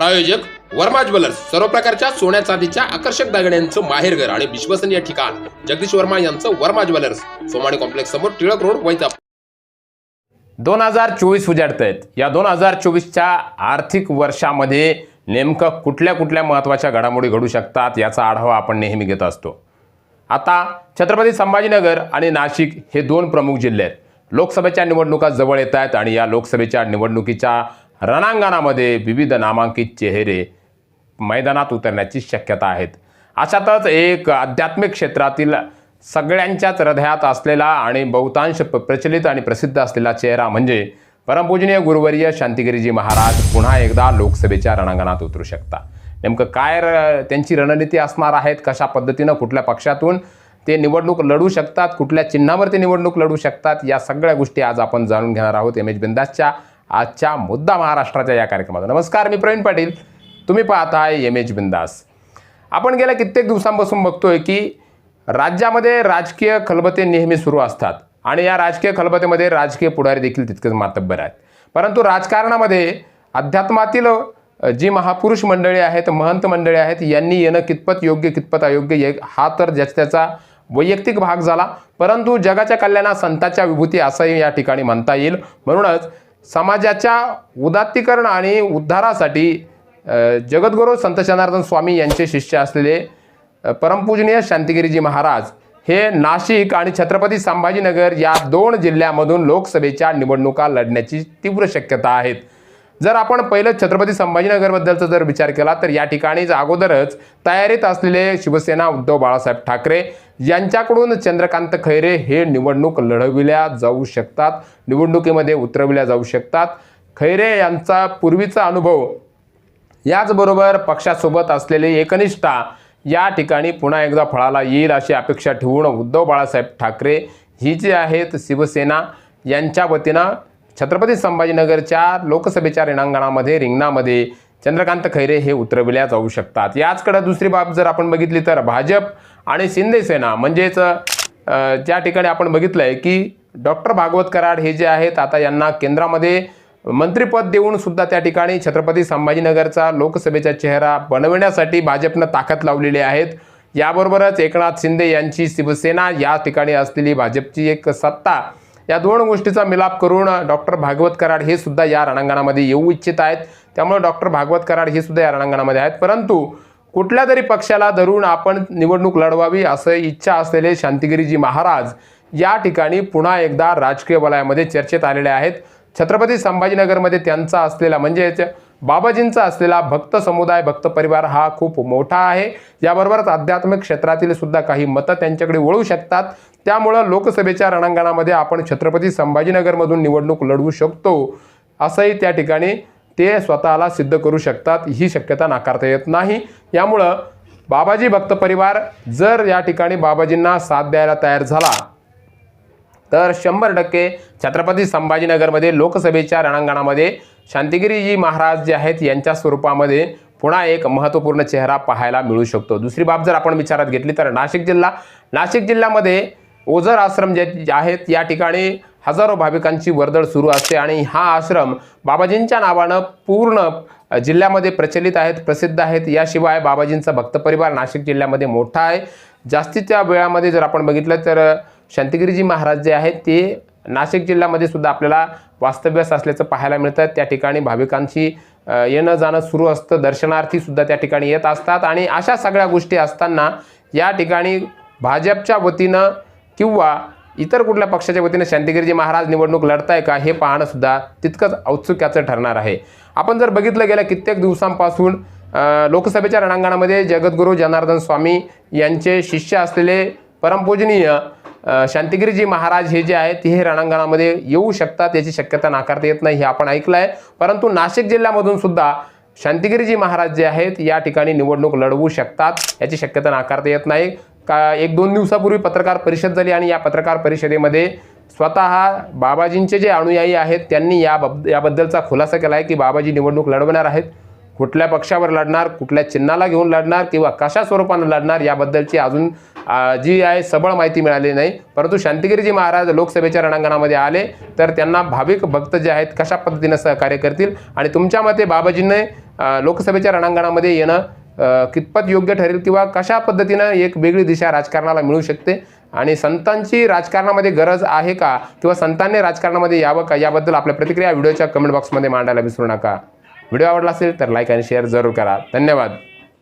प्रायोजक वर्मा ज्वेलर्स सर्व प्रकारच्या सोन्या चांदीच्या आकर्षक दागिन्यांचं माहेरघर आणि विश्वसनीय ठिकाण. जगदीश वर्मा यांचं वर्मा ज्वेलर्स सोमाणी कॉम्प्लेक्स समोर टिळक रोड वैजापूर दोन हजार चोवीस उजाडत आहेत या दोन हजार चोवीसच्या आर्थिक वर्षामध्ये नेमकं कुठल्या कुठल्या महत्त्वाच्या घडामोडी घडू शकतात याचा आढावा आपण नेहमी घेत असतो. आता छत्रपती संभाजीनगर आणि नाशिक हे दोन प्रमुख जिल्हे आहेत. लोकसभेच्या निवडणुका जवळ येत आहेत आणि या लोकसभेच्या निवडणुकीच्या रणांगणामध्ये विविध नामांकित चेहरे मैदानात उतरण्याची शक्यता आहेत. अशातच एक आध्यात्मिक क्षेत्रातील सगळ्यांच्याच हृदयात असलेला आणि बहुतांश प्रचलित आणि प्रसिद्ध असलेला चेहरा म्हणजे परमपूजनीय गुरुवर्य शांतिगिरीजी महाराज पुन्हा एकदा लोकसभेच्या रणांगणात उतरू शकता. नेमकं काय र- त्यांची रणनीती असणार आहेत? कशा पद्धतीनं कुठल्या पक्षातून ते निवडणूक लढू शकतात? कुठल्या चिन्हावर ते निवडणूक लढू शकतात? या सगळ्या गोष्टी आज आपण जाणून घेणार आहोत. एम एच बिंदासच्या आजच्या मुद्दा महाराष्ट्राच्या या कार्यक्रमात. नमस्कार मी प्रवीण पाटील. तुम्ही पाहताय एम एच बिंदास. आपण गेल्या कित्येक दिवसांपासून बघतोय की राज्यामध्ये राजकीय खलबते नेहमी सुरू असतात आणि या राजकीय खलबतेमध्ये राजकीय पुढारी देखील तितकेच मातब्बर आहेत. परंतु राजकारणामध्ये अध्यात्मातील जी महापुरुष मंडळी आहेत महंत मंडळी आहेत यांनी येणं कितपत योग्य कितपत अयोग्य ये हा तर ज्याचा त्याचा वैयक्तिक भाग झाला. परंतु जगाच्या कल्याणा संताच्या विभूती असंही या ठिकाणी म्हणता येईल. म्हणूनच समाजाच्या उदात्तीकरण आणि उद्धारासाठी जगद्गुरू संत जनार्दन स्वामी यांचे शिष्य असलेले परमपूजनीय शांतिगिरीजी महाराज हे नाशिक आणि छत्रपती संभाजीनगर या दोन जिल्ह्यामधून लोकसभेच्या निवडणुका लढण्याची तीव्र शक्यता आहेत. जर आपण पहिलं छत्रपती संभाजीनगरबद्दलचा जर विचार केला तर या ठिकाणीच अगोदरच तयारीत असलेले शिवसेना उद्धव बाळासाहेब ठाकरे यांच्याकडून चंद्रकांत खैरे हे निवडणूक लढविल्या जाऊ शकतात निवडणुकीमध्ये उतरविल्या जाऊ शकतात. खैरे यांचा पूर्वीचा अनुभव याचबरोबर पक्षासोबत असलेली एकनिष्ठा या ठिकाणी पुन्हा एकदा फळाला येईल अशी अपेक्षा ठेवून उद्धव बाळासाहेब ठाकरे ही जी आहेत शिवसेना यांच्या वतीनं छत्रपती संभाजीनगरच्या लोकसभेच्या रिणांगणामध्ये रिंगणामध्ये चंद्रकांत खैरे हे उतरविल्या जाऊ शकतात. याचकडे दुसरी बाब जर आपण बघितली तर भाजप आणि शिंदे सेना म्हणजेच ज्या ठिकाणी आपण बघितलं आहे की डॉक्टर भागवत कराड हे जे आहेत आता यांना केंद्रामध्ये मंत्रिपद देऊन सुद्धा त्या ठिकाणी छत्रपती संभाजीनगरचा लोकसभेचा चेहरा बनविण्यासाठी भाजपनं ताकद लावलेली आहेत. याबरोबरच एकनाथ शिंदे यांची शिवसेना या ठिकाणी असलेली भाजपची एक सत्ता या दोन गोष्टीचा मिलाप करून डॉक्टर भागवत कराड हे सुद्धा या रणांगणामध्ये येऊ इच्छित आहेत. त्यामुळे डॉक्टर भागवत कराड हे सुद्धा या रणांगणामध्ये आहेत. परंतु कुठल्या तरी पक्षाला धरून आपण निवडणूक लढवावी असं इच्छा असलेले शांतिगिरीजी महाराज या ठिकाणी पुन्हा एकदा राजकीय वलयामध्ये चर्चेत आलेले आहेत. छत्रपती संभाजीनगरमध्ये त्यांचा असलेला म्हणजेच बाबाजींचा असलेला भक्त समुदाय भक्त परिवार हा खूप मोठा आहे. याबरोबरच आध्यात्मिक क्षेत्रातील सुद्धा काही मतं त्यांच्याकडे वळू शकतात. त्यामुळं लोकसभेच्या रणांगणामध्ये आपण छत्रपती संभाजीनगरमधून निवडणूक लढवू शकतो. असंही त्या ठिकाणी ते स्वतःला सिद्ध करू शकतात. ही शक्यता नाकारता येत नाही. यामुळं बाबाजी भक्त परिवार जर या ठिकाणी बाबाजींना साथ द्यायला तयार झाला तर शंभर टक्के छत्रपती संभाजीनगरमध्ये लोकसभेच्या रणांगणामध्ये शांतिगिरीजी महाराज जे आहेत यांच्या स्वरूपामध्ये पुन्हा एक महत्त्वपूर्ण चेहरा पाहायला मिळू शकतो. दुसरी बाब जर आपण विचारात घेतली तर नाशिक जिल्हा. नाशिक जिल्ह्यामध्ये ओझर आश्रम जे जे आहेत या ठिकाणी हजारो भाविकांची वर्दळ सुरू असते आणि हा आश्रम बाबाजींच्या नावानं पूर्ण जिल्ह्यामध्ये प्रचलित आहेत प्रसिद्ध आहेत. याशिवाय बाबाजींचा भक्त परिवार नाशिक जिल्ह्यामध्ये मोठा आहे. जास्तीच्या वेळामध्ये जर आपण बघितलं तर शांतिगिरीजी महाराज जे आहेत ते नाशिक जिल्ह्यामध्ये सुद्धा आपल्याला वास्तव्यास असल्याचं पाहायला मिळतं. त्या ठिकाणी भाविकांची येणं जाणं सुरू असतं. दर्शनार्थी सुद्धा त्या ठिकाणी येत असतात. आणि अशा सगळ्या गोष्टी असताना या ठिकाणी भाजपच्या वतीनं किंवा इतर कुठल्या पक्षाच्या वतीनं शांतिगिरीजी महाराज निवडणूक लढताय का हे पाहणं सुद्धा तितकंच औत्सुक्याचं ठरणार आहे. आपण जर बघितलं गेल्या कित्येक दिवसांपासून लोकसभेच्या रणांगणामध्ये जगद्गुरू जनार्दन स्वामी यांचे शिष्य असलेले परमपूजनीय शांतिगिरीजी महाराज हे जे आहेत हे रणांगणामध्ये येऊ शकतात याची शक्यता नाकारता येत नाही हे आपण ऐकलं आहे परंतु नाशिक जिल्ह्यामधून सुद्धा शांतिगिरीजी महाराज जे आहेत या ठिकाणी निवडणूक लढवू शकतात याची शक्यता नाकारता येत नाही. का एक दोन दिवसापूर्वी पत्रकार परिषद झाली आणि या पत्रकार परिषदेमध्ये स्वतः बाबाजींचे जे अनुयायी आहेत त्यांनी या बब याबद्दलचा खुलासा केला आहे की बाबाजी निवडणूक लढवणार आहेत. कुठल्या पक्षावर लढणार कुठल्या चिन्हाला घेऊन लढणार किंवा कशा स्वरूपानं लढणार याबद्दलची अजून जी आहे सबळ माहिती मिळाली नाही. परंतु शांतिगिरीजी महाराज लोकसभेच्या रणांगणामध्ये आले तर त्यांना भाविक भक्त जे आहेत कशा पद्धतीनं सहकार्य करतील? आणि तुमच्या मते बाबाजींनी लोकसभेच्या रणांगणामध्ये येणं कितपत योग्य ठरेल किंवा कशा पद्धतीनं एक वेगळी दिशा राजकारणाला मिळू शकते? आणि संतांची राजकारणामध्ये गरज आहे का? किंवा संतांनी राजकारणामध्ये यावं का? याबद्दल आपल्या प्रतिक्रिया व्हिडिओच्या कमेंट बॉक्समध्ये मांडायला विसरू नका. व्हिडिओ आवडला असेल तर लाईक आणि शेअर जरूर करा. धन्यवाद.